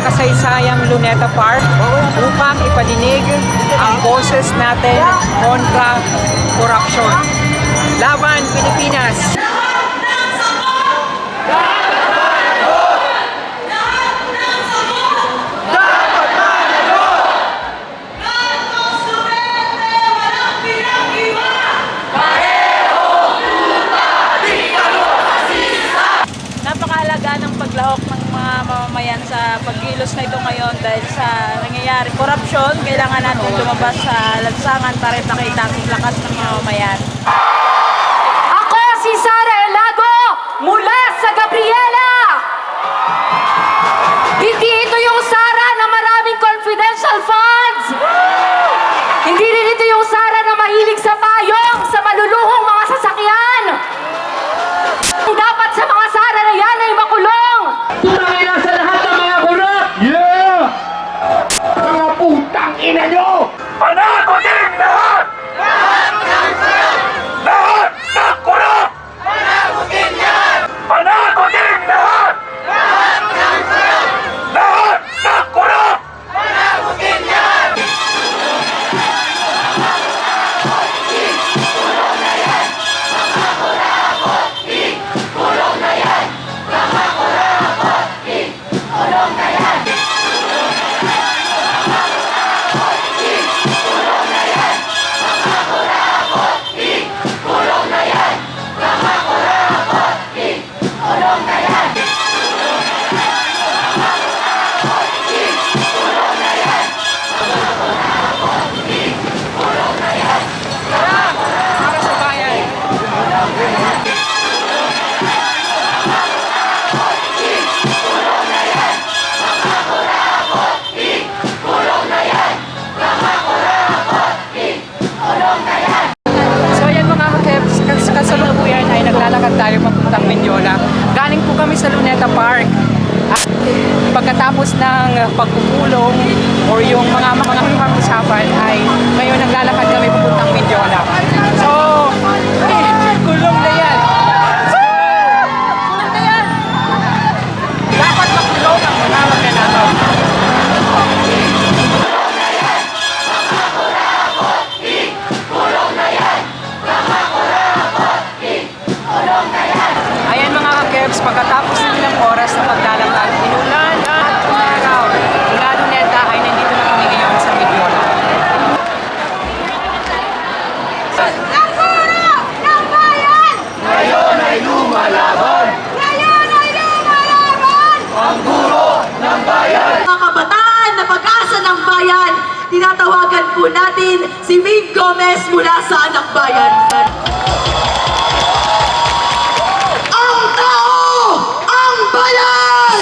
makasaysayang Luneta Park upang ipadinig ang boses natin kontra korupsyon. Laban Pilipinas! Laban! Mamamayan sa pagkilos na ito ngayon dahil sa nangyayari korupsyon, kailangan natin lumabas sa lansangan para ipakita ang lakas ng mamamayan. Ako si Sara Elago mula sa Gabriela. Hindi ito yung Sara na maraming confidential funds. Hindi rin ito yung Sara na mahilig sa payong, sa maluluhong kami sa Luneta Park. At pagkatapos ng pagpupulong or yung mga mga mga usapan ay ngayon naglalakad kami papuntang Ang guro ng bayan! mga kabataan na pag-asa ng bayan, tinatawagan po natin si Mig Gomez mula sa Anak Bayan. Ang tao! Ang bayan!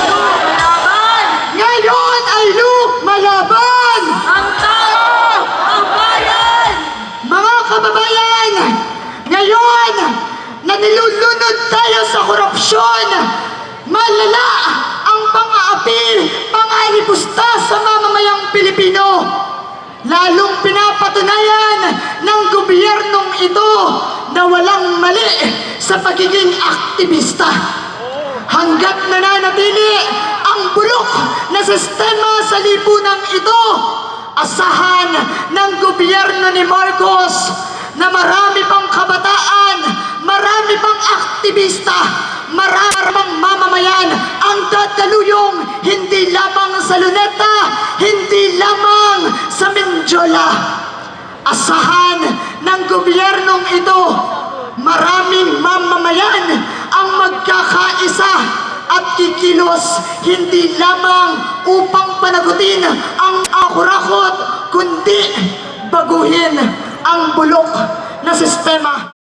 Lumalaban! Ngayon ay lumalaban! Ang tao! Ang bayan! Mga kababayan! Ngayon, na nilulunod tayo sa korupsyon, malala ang pang-aapi, pangalipusta sa mamamayang Pilipino. Lalong pinapatunayan ng gobyernong ito na walang mali sa pagiging aktivista. Hanggat nananatili ang bulok na sistema sa lipunang ito, asahan ng gobyerno ni Marcos na marami pang kabataan, marami pang aktivista, marami pang mamamayan ang dadaluyong hindi lamang sa Luneta, hindi lamang sa Mindiola. Asahan ng gobyernong ito, maraming mamamayan ang magkakaisa at kikilos hindi lamang upang panagutin ang akurakot, kundi baguhin ang bulok na sistema.